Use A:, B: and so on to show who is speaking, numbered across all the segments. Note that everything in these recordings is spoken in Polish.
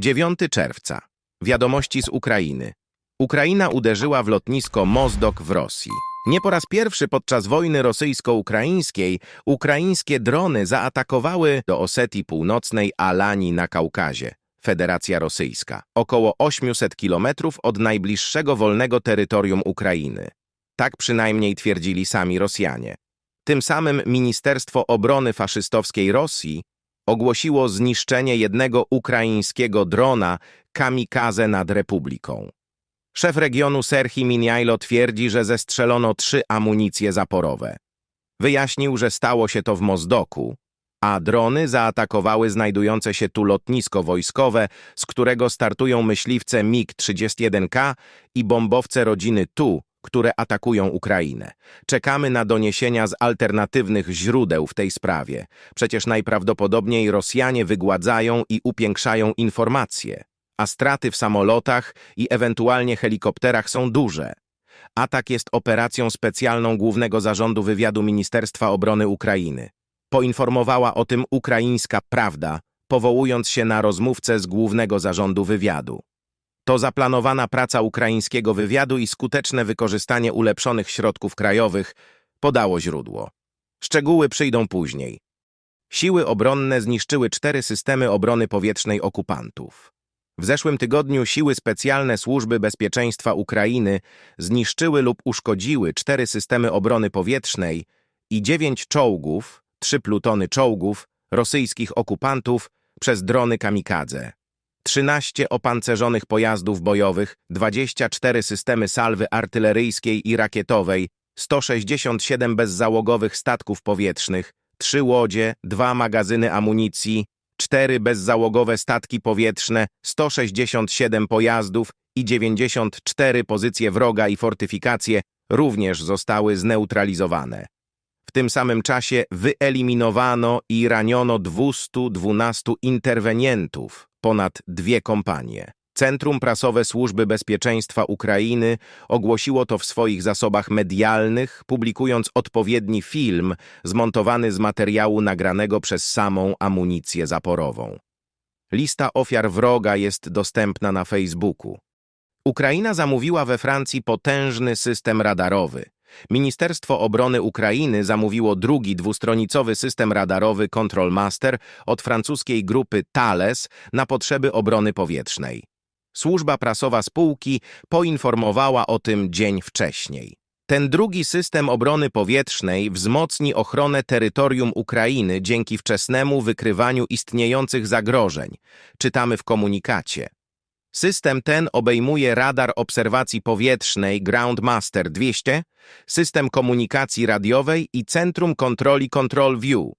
A: 9 czerwca. Wiadomości z Ukrainy. Ukraina uderzyła w lotnisko Mozdok w Rosji. Nie po raz pierwszy podczas wojny rosyjsko-ukraińskiej ukraińskie drony zaatakowały do Osetii Północnej Alanii na Kaukazie. Federacja Rosyjska. Około 800 kilometrów od najbliższego wolnego terytorium Ukrainy. Tak przynajmniej twierdzili sami Rosjanie. Tym samym Ministerstwo Obrony Faszystowskiej Rosji ogłosiło zniszczenie jednego ukraińskiego drona kamikaze nad Republiką. Szef regionu Serhi Minjajlo twierdzi, że zestrzelono trzy amunicje zaporowe. Wyjaśnił, że stało się to w Mozdoku, a drony zaatakowały znajdujące się tu lotnisko wojskowe, z którego startują myśliwce MiG-31K i bombowce rodziny Tu, które atakują Ukrainę. Czekamy na doniesienia z alternatywnych źródeł w tej sprawie. Przecież najprawdopodobniej Rosjanie wygładzają i upiększają informacje, a straty w samolotach i ewentualnie helikopterach są duże. Atak jest operacją specjalną Głównego Zarządu Wywiadu Ministerstwa Obrony Ukrainy. Poinformowała o tym ukraińska Prawda, powołując się na rozmówcę z Głównego Zarządu Wywiadu. To zaplanowana praca ukraińskiego wywiadu i skuteczne wykorzystanie ulepszonych środków krajowych, podało źródło. Szczegóły przyjdą później. Siły obronne zniszczyły cztery systemy obrony powietrznej okupantów. W zeszłym tygodniu siły specjalne Służby Bezpieczeństwa Ukrainy zniszczyły lub uszkodziły cztery systemy obrony powietrznej i dziewięć czołgów, trzy plutony czołgów, rosyjskich okupantów przez drony kamikadze. 13 opancerzonych pojazdów bojowych, 24 systemy salwy artyleryjskiej i rakietowej, 167 bezzałogowych statków powietrznych, 3 łodzie, 2 magazyny amunicji, 4 bezzałogowe statki powietrzne, 167 pojazdów i 94 pozycje wroga i fortyfikacje również zostały zneutralizowane. W tym samym czasie wyeliminowano i raniono 212 interwenientów, ponad dwie kompanie. Centrum Prasowe Służby Bezpieczeństwa Ukrainy ogłosiło to w swoich zasobach medialnych, publikując odpowiedni film zmontowany z materiału nagranego przez samą amunicję zaporową. Lista ofiar wroga jest dostępna na Facebooku. Ukraina zamówiła we Francji potężny system radarowy. Ministerstwo Obrony Ukrainy zamówiło drugi dwustronicowy system radarowy Control Master od francuskiej grupy Thales na potrzeby obrony powietrznej. Służba prasowa spółki poinformowała o tym dzień wcześniej. Ten drugi system obrony powietrznej wzmocni ochronę terytorium Ukrainy dzięki wczesnemu wykrywaniu istniejących zagrożeń, czytamy w komunikacie. System ten obejmuje radar obserwacji powietrznej Groundmaster 200, system komunikacji radiowej i centrum kontroli Control View.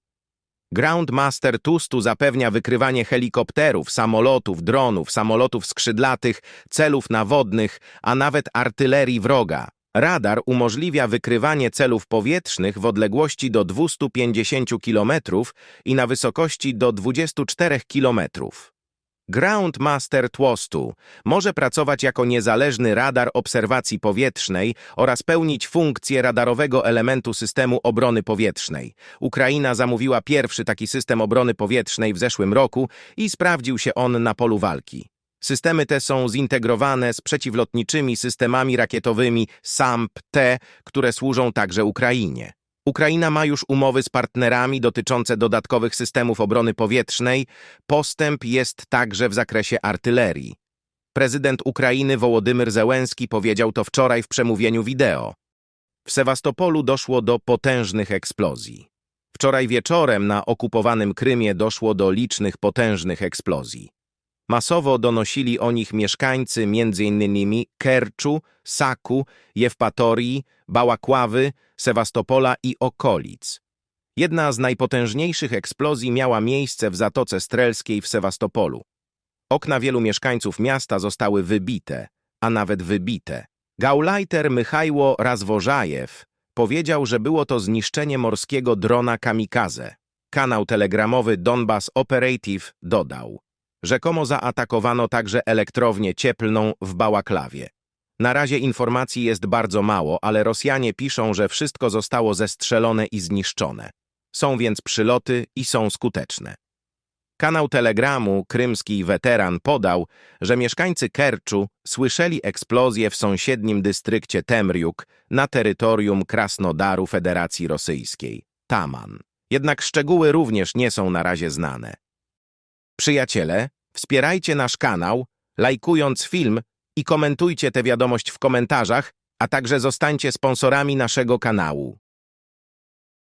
A: Groundmaster 200 zapewnia wykrywanie helikopterów, samolotów, dronów, samolotów skrzydlatych, celów nawodnych, a nawet artylerii wroga. Radar umożliwia wykrywanie celów powietrznych w odległości do 250 km i na wysokości do 24 km. Groundmaster Tłostu może pracować jako niezależny radar obserwacji powietrznej oraz pełnić funkcję radarowego elementu systemu obrony powietrznej. Ukraina zamówiła pierwszy taki system obrony powietrznej w zeszłym roku i sprawdził się on na polu walki. Systemy te są zintegrowane z przeciwlotniczymi systemami rakietowymi SAMP-T, które służą także Ukrainie. Ukraina ma już umowy z partnerami dotyczące dodatkowych systemów obrony powietrznej. Postęp jest także w zakresie artylerii. Prezydent Ukrainy Wołodymyr Zełenski powiedział to wczoraj w przemówieniu wideo. W Sewastopolu doszło do potężnych eksplozji. Wczoraj wieczorem na okupowanym Krymie doszło do licznych potężnych eksplozji. Masowo donosili o nich mieszkańcy m.in. Kerczu, Saku, Jewpatorii, Bałakławy, Sewastopola i okolic. Jedna z najpotężniejszych eksplozji miała miejsce w Zatoce Strelskiej w Sewastopolu. Okna wielu mieszkańców miasta zostały wybite, a nawet wybite. Gaulajter Mychajło Razwożajew powiedział, że było to zniszczenie morskiego drona kamikaze. Kanał telegramowy Donbas Operative dodał. Rzekomo zaatakowano także elektrownię cieplną w Bałaklawie. Na razie informacji jest bardzo mało, ale Rosjanie piszą, że wszystko zostało zestrzelone i zniszczone. Są więc przyloty i są skuteczne. Kanał Telegramu Krymski Weteran podał, że mieszkańcy Kerczu słyszeli eksplozję w sąsiednim dystrykcie Temriuk na terytorium Krasnodaru Federacji Rosyjskiej, Taman. Jednak szczegóły również nie są na razie znane. Przyjaciele, wspierajcie nasz kanał, lajkując film i komentujcie tę wiadomość w komentarzach, a także zostańcie sponsorami naszego kanału.